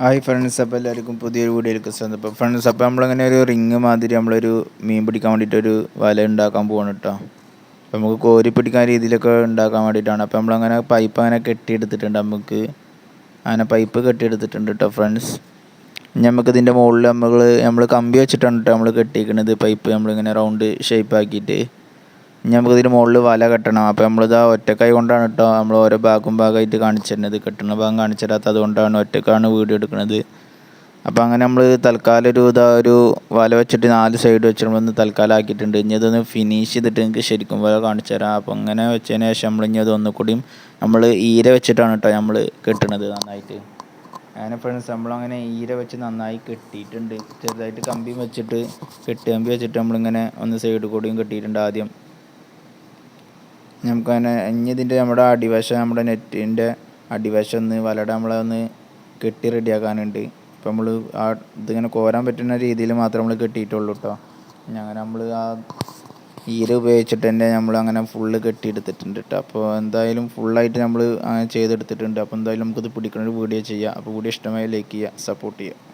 Hi friends അപ്പോൾ എല്ലാവർക്കും പുതിയൊരു വീഡിയോയിലേക്ക് സ്വന്തം അപ്പോൾ ഫ്രണ്ട്സ് അപ്പോൾ നമ്മളങ്ങനെ ഒരു റിങ് മാതിരി നമ്മളൊരു മീൻ പിടിക്കാൻ വേണ്ടിയിട്ടൊരു വല ഉണ്ടാക്കാൻ പോവാണ് കേട്ടോ അപ്പോൾ നമുക്ക് കോരി പിടിക്കാൻ രീതിയിലൊക്കെ ഉണ്ടാക്കാൻ വേണ്ടിയിട്ടാണ്. അപ്പോൾ നമ്മളങ്ങനെ പൈപ്പ് അങ്ങനെ കെട്ടിയെടുത്തിട്ടുണ്ട് നമുക്ക്. അങ്ങനെ പൈപ്പ് കെട്ടിയെടുത്തിട്ടുണ്ട് കേട്ടോ ഫ്രണ്ട്സ് നമുക്കിതിന്റെ മുകളിൽ നമ്മൾ നമ്മൾ കമ്പി വെച്ചിട്ടാണ് കേട്ടോ നമ്മൾ കെട്ടിയിരിക്കുന്നത് പൈപ്പ് നമ്മളിങ്ങനെ റൗണ്ട് ഷേപ്പ് ആക്കിയിട്ട്. ഇനി നമുക്ക് ഇതിന് മുകളിൽ വല കെട്ടണം. അപ്പോൾ നമ്മളിതാ ഒറ്റക്കൈ കൊണ്ടാണ് കേട്ടോ നമ്മൾ ഓരോ ഭാഗം ഭാഗമായിട്ട് കാണിച്ചിരുന്നത്. കെട്ടുന്ന ഭാഗം കാണിച്ചിടാത്ത അതുകൊണ്ടാണ് ഒറ്റക്കാണ് വീഡിയോ എടുക്കുന്നത് അപ്പോൾ അങ്ങനെ നമ്മൾ തൽക്കാലം ഒരു ഇതാ ഒരു വല വെച്ചിട്ട് നാല് സൈഡ് വെച്ചിട്ട് നമ്മളൊന്ന് തൽക്കാലം ആക്കിയിട്ടുണ്ട്. ഇനി അതൊന്ന് ഫിനിഷ് ചെയ്തിട്ട് നിങ്ങൾക്ക് ശരിക്കും വല കാണിച്ചു തരാം. അപ്പോൾ അങ്ങനെ വെച്ചതിന് ശേഷം നമ്മൾ ഇനി അത് ഒന്നുകൂടിയും നമ്മൾ ഈര വെച്ചിട്ടാണ് കേട്ടോ നമ്മൾ കെട്ടണത് നന്നായിട്ട്. അങ്ങനെ ഫ്രണ്ട്സ് നമ്മളങ്ങനെ ഈര വെച്ച് നന്നായി കെട്ടിയിട്ടുണ്ട്. ചെറുതായിട്ട് കമ്പി വെച്ചിട്ട് കെട്ടി കമ്പി വെച്ചിട്ട് നമ്മളിങ്ങനെ ഒന്ന് സൈഡ് കൂടിയും കെട്ടിയിട്ടുണ്ട് ആദ്യം. നമുക്കങ്ങനെ ഇനി ഇതിന്റെ നമ്മുടെ അടിവശം നമ്മുടെ നെറ്റിന്റെ അടിവശം ഒന്ന് വലയുടെ നമ്മളെ ഒന്ന് കെട്ടി റെഡിയാക്കാനുണ്ട്. അപ്പോൾ നമ്മൾ ആ ഇതിങ്ങനെ കോരാൻ പറ്റുന്ന രീതിയിൽ മാത്രം നമ്മൾ കെട്ടിയിട്ടുള്ളൂ കേട്ടോ അങ്ങനെ നമ്മൾ ആ ഈര ഉപയോഗിച്ചിട്ട് തന്നെ നമ്മൾ അങ്ങനെ ഫുള്ള് കെട്ടിയെടുത്തിട്ടുണ്ട് കേട്ടോ അപ്പോൾ എന്തായാലും ഫുള്ളായിട്ട് നമ്മൾ ചെയ്തെടുത്തിട്ടുണ്ട്. അപ്പോൾ എന്തായാലും നമുക്കിത് പിടിക്കുന്ന ഒരു വീഡിയോ ചെയ്യാം. അപ്പോൾ വീഡിയോ ഇഷ്ടമായി ലൈക്ക് ചെയ്യുക സപ്പോർട്ട് ചെയ്യുക.